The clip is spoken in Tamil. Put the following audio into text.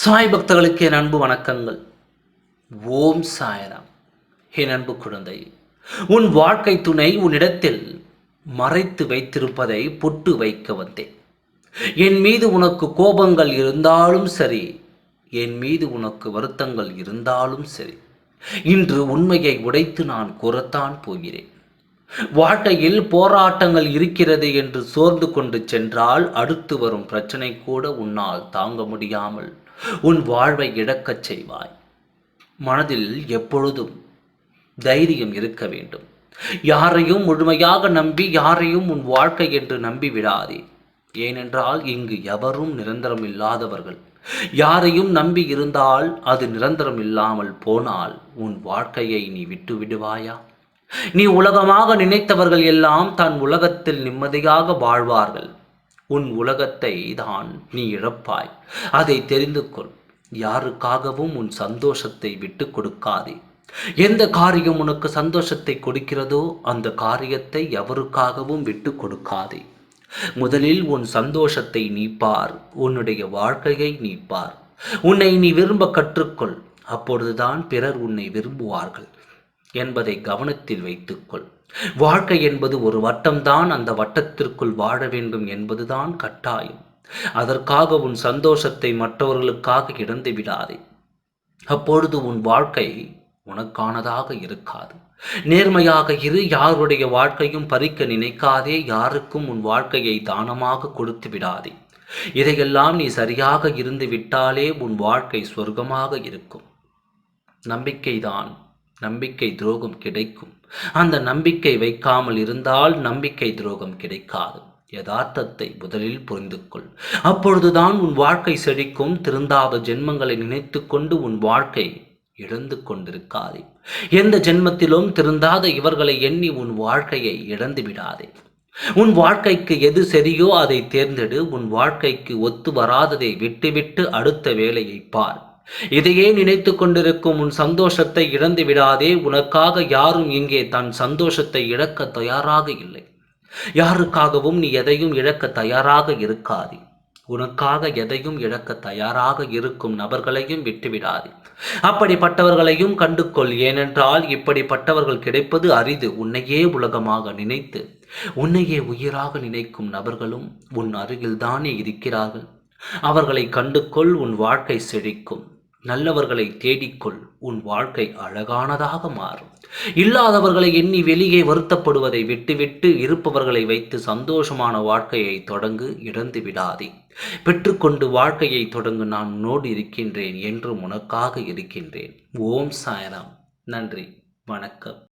சாய் பக்தர்களுக்கு என் அன்பு வணக்கங்கள். ஓம் சாயராம். என் அன்பு குழந்தை உன் வாழ்க்கை துணை உன்னிடத்தில் மறைத்து வைத்திருப்பதை பொட்டு வைக்க வந்தேன். என் மீது உனக்கு கோபங்கள் இருந்தாலும் சரி என் மீது உனக்கு வருத்தங்கள் இருந்தாலும் சரி இன்று உண்மையை உடைத்து நான் கூறத்தான் போகிறேன். வாழ்க்கையில் போராட்டங்கள் இருக்கிறது என்று சோர்ந்து கொண்டு சென்றால் அடுத்து வரும் பிரச்சனை கூட உன்னால் தாங்க முடியாமல் உன் வாழ்வை இழக்கச் செய்வாய். மனதில் எப்பொழுதும் தைரியம் இருக்க வேண்டும். யாரையும் முழுமையாக நம்பி யாரையும் உன் வாழ்க்கை என்று நம்பி விடாதே. ஏனென்றால் இங்கு எவரும் நிரந்தரம் இல்லாதவர்கள். யாரையும் நம்பி இருந்தால் அது நிரந்தரம் இல்லாமல் போனால் உன் வாழ்க்கையை நீ விட்டு விடுவாயா? நீ உலகமாக நினைத்தவர்கள் எல்லாம் தன் உலகத்தில் நிம்மதியாக வாழ்வார்கள். உன் உலகத்தை தான் நீ இழப்பாய். அதை தெரிந்து கொள். யாருக்காகவும் உன் சந்தோஷத்தை விட்டு கொடுக்காதே. எந்த காரியம் உனக்கு சந்தோஷத்தை கொடுக்கிறதோ அந்த காரியத்தை எவருக்காகவும் விட்டு கொடுக்காதே. முதலில் உன் சந்தோஷத்தை நீப்பார் உன்னுடைய வாழ்க்கையை நீப்பார் உன்னை நீ விரும்ப கற்றுக்கொள். அப்பொழுதுதான் பிறர் உன்னை விரும்புவார்கள். என்பதை கவனத்தில் வைத்துக்கொள். வாழ்க்கை என்பது ஒரு வட்டம்தான் அந்த வட்டத்திற்குள் வாழ வேண்டும் என்பதுதான் கட்டாயம். அதற்காக உன் சந்தோஷத்தை மற்றவர்களுக்காக இழந்து விடாதே. அப்பொழுது உன் வாழ்க்கை உனக்கானதாக இருக்காது. நேர்மையாக இரு யாருடைய வாழ்க்கையும் பறிக்க நினைக்காதே யாருக்கும் உன் வாழ்க்கையை தானமாக கொடுத்து விடாதே. இதையெல்லாம் நீ சரியாக இருந்து விட்டாலே உன் வாழ்க்கை சொர்க்கமாக இருக்கும். நம்பிக்கைதான் நம்பிக்கை துரோகம் கிடைக்கும். அந்த நம்பிக்கை வைக்காமல் இருந்தால் நம்பிக்கை துரோகம் கிடைக்காது. யதார்த்தத்தை முதலில் புரிந்து கொள் அப்பொழுதுதான் உன் வாழ்க்கை செழிக்கும். திருந்தாத ஜென்மங்களை நினைத்து கொண்டு உன் வாழ்க்கை இழந்து கொண்டிருக்காதே. எந்த ஜென்மத்திலும் திருந்தாத இவர்களை எண்ணி உன் வாழ்க்கையை இழந்து விடாதே. உன் வாழ்க்கைக்கு எது சரியோ அதை தேர்ந்தெடு. உன் வாழ்க்கைக்கு ஒத்து வராததை விட்டுவிட்டு அடுத்த வேலையை பார். இதையே நினைத்து கொண்டிருக்கும் உன் சந்தோஷத்தை இழந்து விடாதே. உனக்காக யாரும் இங்கே தன் சந்தோஷத்தை இழக்க தயாராக இல்லை. யாருக்காகவும் நீ எதையும் இழக்க தயாராக இருக்காதே. உனக்காக எதையும் இழக்க தயாராக இருக்கும் நபர்களையும் விட்டுவிடாதே. அப்படிப்பட்டவர்களையும் கண்டுகொள். ஏனென்றால் இப்படிப்பட்டவர்கள் கிடைப்பது அரிது. உன்னையே உலகமாக நினைத்து உன்னையே உயிராக நினைக்கும் நபர்களும் உன் அருகில்தானே இருக்கிறார்கள். அவர்களை கண்டுகொள் உன் வாழ்க்கை செழிக்கும். நல்லவர்களை தேடிக்கொள் உன் வாழ்க்கை அழகானதாக மாறும். இல்லாதவர்களை எண்ணி வெளியே வருத்தப்படுவதை விட்டுவிட்டு இருப்பவர்களை வைத்து சந்தோஷமான வாழ்க்கையை தொடங்கு இழந்து விடாதே. பெற்றுக்கொண்டு வாழ்க்கையை தொடங்கு நான் உன்னோடு இருக்கின்றேன் என்றும் உனக்காக இருக்கின்றேன். ஓம் சாயராம். நன்றி. வணக்கம்.